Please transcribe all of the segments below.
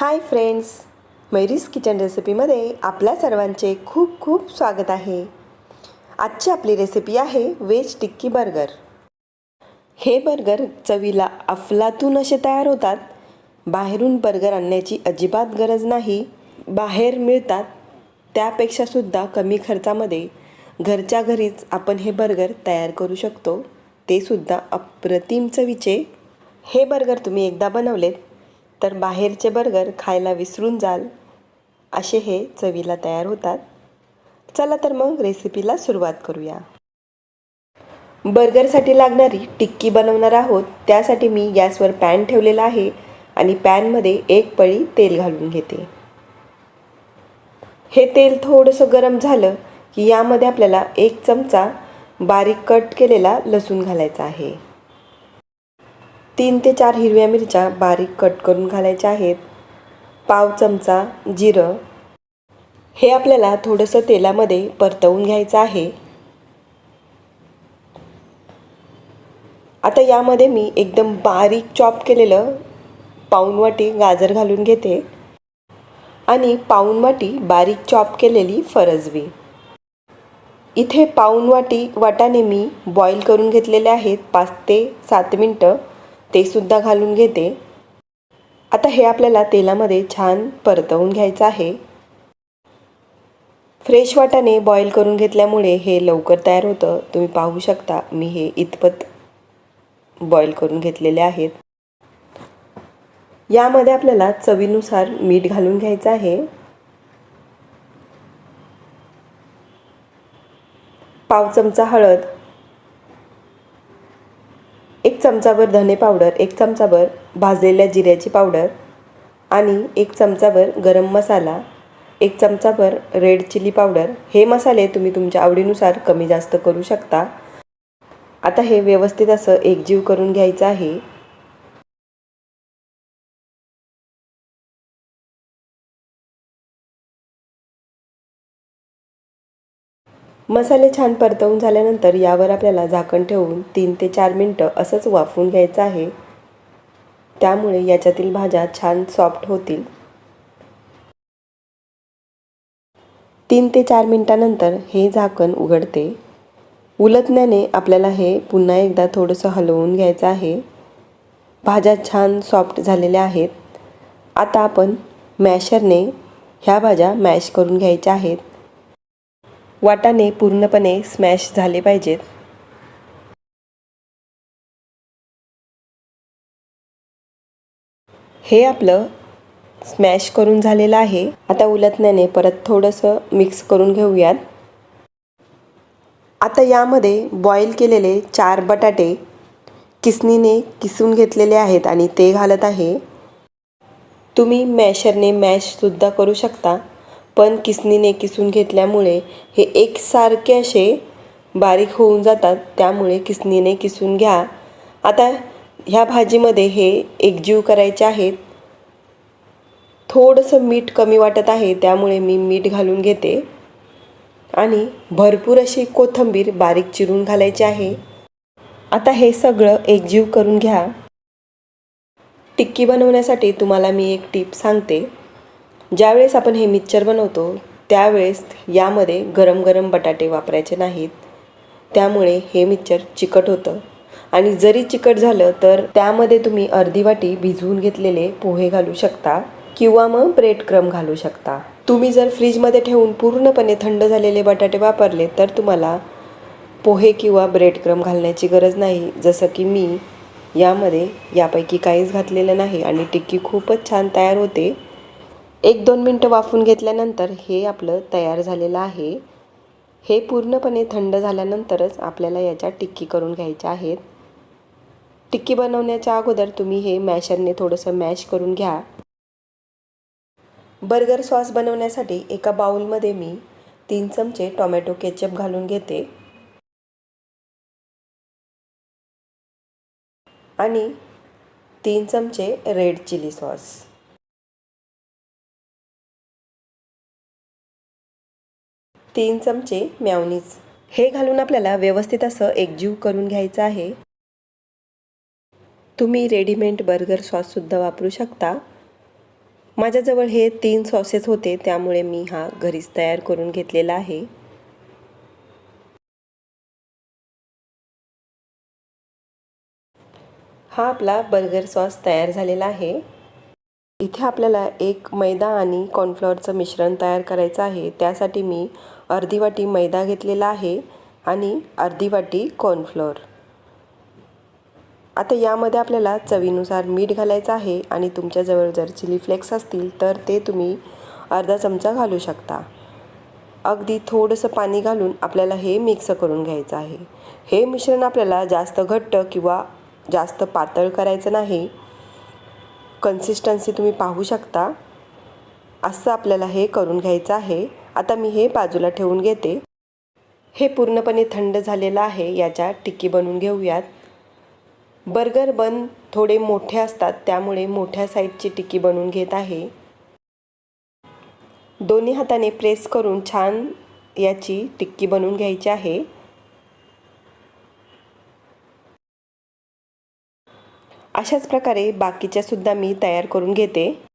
हाय friends Mary's kitchen रेसिपीमध्ये आपल्या सर्वांचे खूप खूप स्वागत आहे. आजची आपली रेसिपी आहे वेज टिक्की बर्गर. हे बर्गर चवीला अफलातून असे तयार होतात. बाहेरून बर्गर आणण्याची अजिबात गरज नाही. बाहेर मिळतात त्यापेक्षासुद्धा कमी खर्चामध्ये. घरच्या घरीच आपण हे बर्गर तयार करू शकतो. ते सुद्धा अप्रतिम चवीचे. हे बर्गर तुम्ही एकदा बनवलेत तर बाहेरचे बर्गर खायला विसरून जाल असे हे चवीला तयार होतात. चला तर मग रेसिपीला सुरुवात करूया. बर्गरसाठी लागणारी टिक्की बनवणार आहोत. त्यासाठी मी गॅसवर पॅन ठेवलेला आहे आणि पॅनमध्ये एक पळी तेल घालून घेते. हे तेल थोडंसं गरम झालं की यामध्ये आपल्याला एक चमचा बारीक कट केलेला लसूण घालायचा आहे. तीन ते चार हिरव्या मिरच्या बारीक कट करून घालायच्या आहेत. पाव चमचा जिरं. हे आपल्याला थोडंसं तेलामध्ये परतवून घ्यायचं आहे. आता यामध्ये मी एकदम बारीक चॉप केलेलं पाऊन वाटी गाजर घालून घेते. आणि पाऊन वाटी बारीक चॉप केलेली फरजवी इथे पाऊन वाटी वाटाणे मी बॉईल करून घेतलेले आहेत पाच ते सात मिनटं. ते सुद्धा घालून घेते. आता हे आपल्याला तेलामध्ये छान परतवून घ्यायचं आहे. फ्रेश वाटाने बॉईल करून घेतल्यामुळे हे लवकर तयार होतं. तुम्ही पाहू शकता मी हे इतपत बॉईल करून घेतलेले आहेत. यामध्ये आपल्याला चवीनुसार मीठ घालून घ्यायचं आहे. पाव चमचा हळद एक चमचाभर धने पावडर एक चमचाभर भाजलेल्या जिऱ्याची पावडर आणि एक चमचाभर गरम मसाला एक चमचाभर रेड चिली पावडर. हे मसाले तुम्ही तुमच्या आवडीनुसार कमी जास्त करू शकता. आता हे व्यवस्थित असं एकजीव करून घ्यायचं आहे. मसाले छान परतवून झाल्यानंतर यावर आपल्याला झाकण ठेवून तीन ते चार मिनटं असंच वाफवून घ्यायचं आहे. त्यामुळे याच्यातील भाज्या छान सॉफ्ट होतील. तीन ते चार मिनटानंतर हे झाकण उघडते. उलटण्याने आपल्याला हे पुन्हा एकदा थोडंसं हलवून घ्यायचं आहे. भाज्या छान सॉफ्ट झालेल्या आहेत. आता आपण मॅशरने ह्या भाज्या मॅश करून घ्यायच्या आहेत. वाटाणे पूर्णपणे स्मॅश झाले पाहिजेत. हे आपलं स्मॅश करून झालेलं आहे. आता उलटण्याने परत थोडंसं मिक्स करून घेऊयात. आता यामध्ये बॉईल केलेले चार बटाटे किसनीने किसून घेतलेले आहेत आणि ते घालत आहे. तुम्ही मॅशरने मॅशसुद्धा करू शकता. पण किसनीने किसून घेतल्यामुळे हे एकसारखे असे बारीक होऊन जातात त्यामुळे किसनीने किसून घ्या. आता ह्या भाजीमध्ये हे एकजीव करायचे आहेत. थोडंसं मीठ कमी वाटत आहे त्यामुळे मी मीठ घालून घेते. आणि भरपूर अशी कोथिंबीर बारीक चिरून घालायची आहे. आता हे सगळं एकजीव करून घ्या. टिक्की बनवण्यासाठी तुम्हाला मी एक टीप सांगते. ज्यावेळेस आपण हे मिक्सर बनवतो त्यावेळेस यामध्ये गरम गरम बटाटे वापरायचे नाहीत. त्यामुळे हे मिक्सर चिकट होतं. आणि जरी चिकट झालं तर त्यामध्ये तुम्ही अर्धी वाटी भिजवून घेतलेले पोहे घालू शकता किंवा मग ब्रेड क्रम घालू शकता. तुम्ही जर फ्रीजमध्ये ठेवून पूर्णपणे थंड झालेले बटाटे वापरले तर तुम्हाला पोहे किंवा ब्रेड क्रम घालण्याची गरज नाही. जसं की मी यामध्ये यापैकी काहीच घातलेलं नाही आणि टिक्की खूपच छान तयार होते. एक दोन मिनटं वाफून घेतल्यानंतर हे आपलं तयार झालेलं आहे. हे पूर्णपणे थंड झाल्यानंतरच आपल्याला याच्या टिक्की करून घ्यायच्या आहेत. टिक्की बनवण्याच्या अगोदर तुम्ही हे मॅशरने थोडंसं मॅश करून घ्या. बर्गर सॉस बनवण्यासाठी एका बाउलमध्ये मी तीन चमचे टोमॅटो केचप घालून घेते. आणि तीन चमचे रेड चिली सॉस. तीन चमचे म्यावनीज हे घालून आपल्याला व्यवस्थित असं एकजीव करून घ्यायचं आहे. तुम्ही रेडीमेड बर्गर सॉससुद्धा वापरू शकता. माझ्याजवळ हे तीन सॉसेस होते त्यामुळे मी हा घरीच तयार करून घेतलेला आहे. हा आपला बर्गर सॉस तयार झालेला आहे. इथे आपल्याला एक मैदा आणि कॉर्नफ्लॉवरचं मिश्रण तयार करायचं आहे. त्यासाठी मी अर्धी वाटी मैदा घेतलेला आहे आणि अर्धी वाटी कॉर्नफ्लोअर. आता यामध्ये आपल्याला चवीनुसार मीठ घालायचं आहे आणि तुमच्याजवळ जर चिली फ्लेक्स असतील तर ते तुम्ही अर्धा चमचा घालू शकता. अगदी थोडंसं पाणी घालून आपल्याला हे मिक्स करून घ्यायचं आहे. हे मिश्रण आपल्याला जास्त घट्ट किंवा जास्त पातळ करायचं नाही. कन्सिस्टन्सी तुम्ही पाहू शकता. असं आपल्याला हे करून घ्यायचं आहे. आता मी हे बाजूला ठेवून घेते. हे पूर्णपणे थंड झालेलं आहे याच्या टिक्की बनवून घेऊयात. बर्गर बन थोडे मोठे असतात त्यामुळे मोठ्या साईजची टिक्की बनवून घेत आहे. दोन्ही हाताने प्रेस करून छान याची टिक्की बनवून घ्यायची आहे. अशाच प्रकारे बाकीच्या सुद्धा मी तयार करून घेते.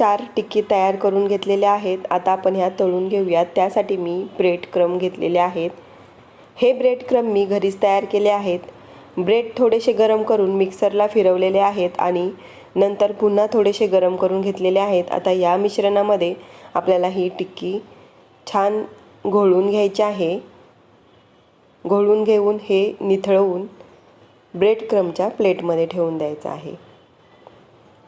चार टिक्की तयार करून घेतलेल्या आहेत. आता आपण ह्या तळून घेऊयात. त्यासाठी मी ब्रेड क्रम घेतलेले आहेत. हे ब्रेड क्रम मी घरीच तयार केले आहेत. ब्रेड थोडेसे गरम करून मिक्सरला फिरवलेले आहेत आणि नंतर पुन्हा थोडेसे गरम करून घेतलेले आहेत. आता या मिश्रणामध्ये आपल्याला ही टिक्की छान घोळून घ्यायची आहे. घोळून घेऊन हे निथळवून ब्रेड क्रमच्या प्लेटमध्ये ठेवून द्यायचं आहे.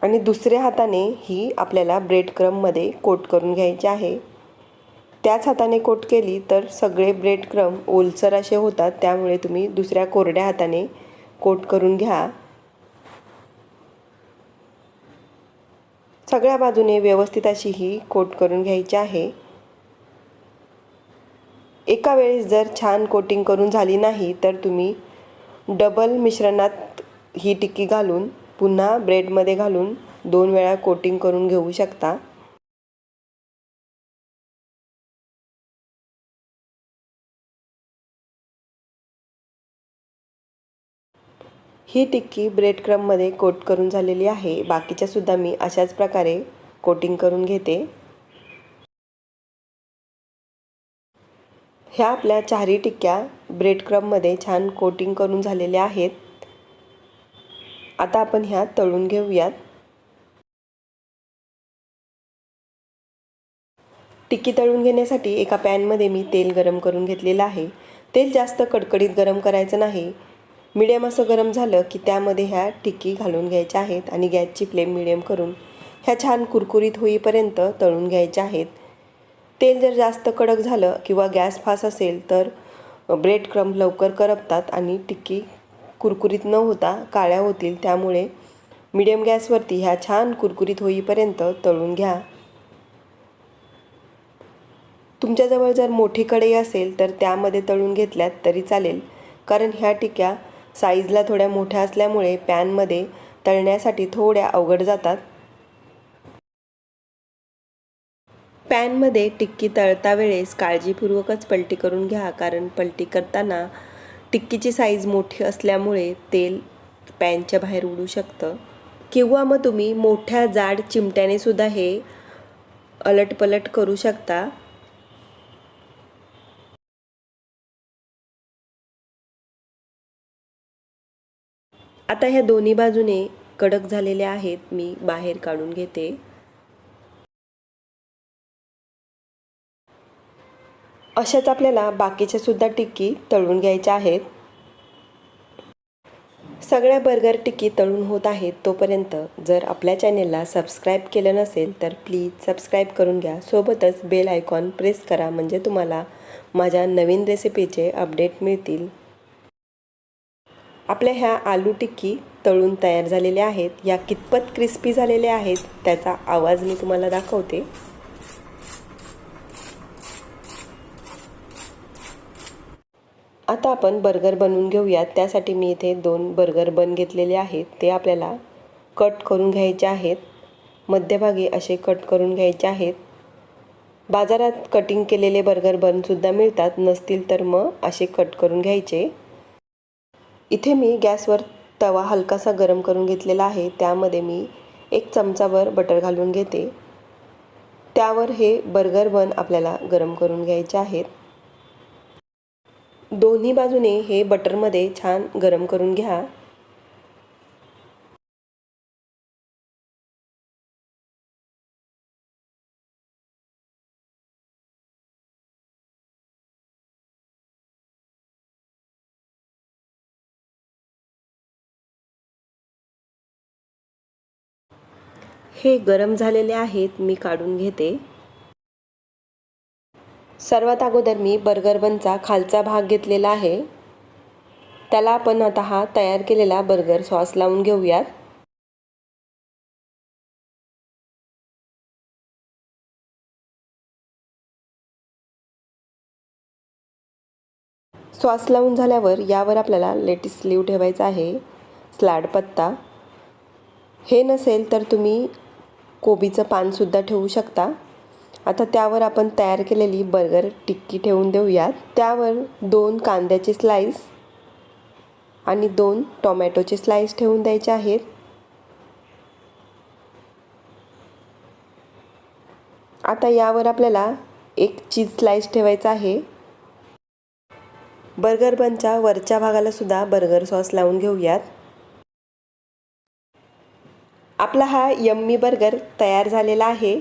आणि दुसऱ्या हाताने ही आपल्याला ब्रेड क्रममध्ये कोट करून घ्यायची आहे. त्याच हाताने कोट केली तर सगळे ब्रेड क्रम ओलसर असे होतात त्यामुळे तुम्ही दुसऱ्या कोरड्या हाताने कोट करून घ्या. सगळ्या बाजूने व्यवस्थित अशी ही कोट करून घ्यायची आहे. एका वेळेस जर छान कोटिंग करून झाली नाही तर तुम्ही डबल मिश्रणात ही टिक्की घालून पुन्हा ब्रेडमध्ये घालून दोन वेळा कोटिंग करून घेऊ शकता. ही टिक्की ब्रेड क्रममध्ये कोट करून झालेली आहे. बाकीच्या सुद्धा मी अशाच प्रकारे कोटिंग करून घेते. ह्या आपल्या चारही टिक्क्या ब्रेड क्रममध्ये छान कोटिंग करून झालेल्या आहेत. आता आपण ह्या तळून घेऊयात. टिक्की तळून घेण्यासाठी एका पॅनमध्ये मी तेल गरम करून घेतलेलं आहे. तेल जास्त कडकडीत गरम करायचं नाही. मिडियम असं गरम झालं की त्यामध्ये ह्या टिक्की घालून घ्यायच्या आहेत आणि गॅसची फ्लेम मिडियम करून ह्या छान कुरकुरीत होईपर्यंत तळून घ्यायच्या आहेत. तेल जर जास्त कडक झालं किंवा गॅस फास असेल तर ब्रेड क्रम लवकर करपतात आणि टिक्की कुरकुरीत न होता काळ्या होतील त्यामुळे मिडियम गॅसवरती ह्या छान कुरकुरीत होईपर्यंत तळून घ्या. तुमच्याजवळ जर मोठी कढई असेल तर त्यामध्ये तळून घेतल्यात तरी चालेल कारण ह्या टिक्या साईजला थोड्या मोठ्या असल्यामुळे पॅनमध्ये तळण्यासाठी थोड्या अवघड जातात. पॅनमध्ये टिक्की तळता वेळेस काळजीपूर्वकच पलटी करून घ्या कारण पलटी करताना टिक्कीची साईज मोठी असल्यामुळे तेल पॅनच्या बाहेर उडू शकतं. किंवा मग तुम्ही मोठ्या जाड चिमट्याने सुद्धा हे अलटपलट करू शकता. आता ह्या दोन्ही बाजूने कडक झालेल्या आहेत. मी बाहेर काढून घेते. अशाच आपल्याला बाकीच्या सुद्धा टिक्की तळून घ्यायच्या आहेत. सगळ्या बर्गर टिक्की तळून होत आहेत तोपर्यंत जर आपल्या चॅनेलला सबस्क्राईब केलं नसेल तर प्लीज सबस्क्राईब करून घ्या. सोबतच बेल आयकॉन प्रेस करा म्हणजे तुम्हाला माझ्या नवीन रेसिपीचे अपडेट मिळतील. आपल्या ह्या आलू टिक्की तळून तयार झालेल्या आहेत. या कितपत क्रिस्पी झालेल्या आहेत त्याचा आवाज मी तुम्हाला दाखवते. आता आपण बर्गर बनवून घेऊयात. त्यासाठी मी इथे दोन बर्गर बन घेतलेले आहेत. ते आपल्याला कट करून घ्यायचे आहेत. मध्यभागी असे कट करून घ्यायचे आहेत. बाजारात कटिंग केलेले बर्गर बनसुद्धा मिळतात. नसतील तर मग असे कट करून घ्यायचे. इथे मी गॅसवर तवा हलकासा गरम करून घेतलेला आहे. त्यामध्ये मी एक चमचाभर बटर घालून घेते. त्यावर हे बर्गर बन आपल्याला गरम करून घ्यायचे आहेत. दोन्ही बाजूने हे बटरमध्ये छान गरम करून घ्या. हे गरम झालेले आहेत मी काढून घेते. सर्वात अगोदर मी बर्गर बनचा खालचा भाग घेतलेला आहे. त्याला आपण आता हा तयार केलेला बर्गर सॉस लावून घेऊयात. सॉस लावून झाल्यावर यावर आपल्याला लेटीस स्लीव ठेवायचा आहे. स्लॅड पत्ता. हे नसेल तर तुम्ही कोबीचं पानसुद्धा ठेवू शकता. आता त्यावर आपण तयार केलेली बर्गर टिक्की ठेवून देऊयात. त्यावर दोन कांद्याचे स्लाईस आणि दोन टोमॅटोचे स्लाईस ठेवून द्यायचे आहेत. आता यावर आपल्याला एक चीज स्लाईस ठेवायचा आहे. बर्गर बनच्या वरच्या भागाला सुद्धा बर्गर सॉस लावून घेऊयात. आपला हा यम्मी बर्गर तयार झालेला आहे.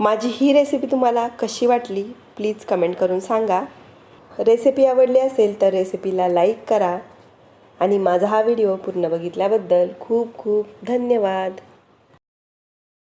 माझी ही रेसिपी तुम्हाला कशी वाटली प्लीज कमेंट करून सांगा. रेसिपी आवडली असेल तर रेसिपीला लाईक करा. आणि माझा हा व्हिडिओ पूर्ण बघितल्याबद्दल खूप खूप धन्यवाद.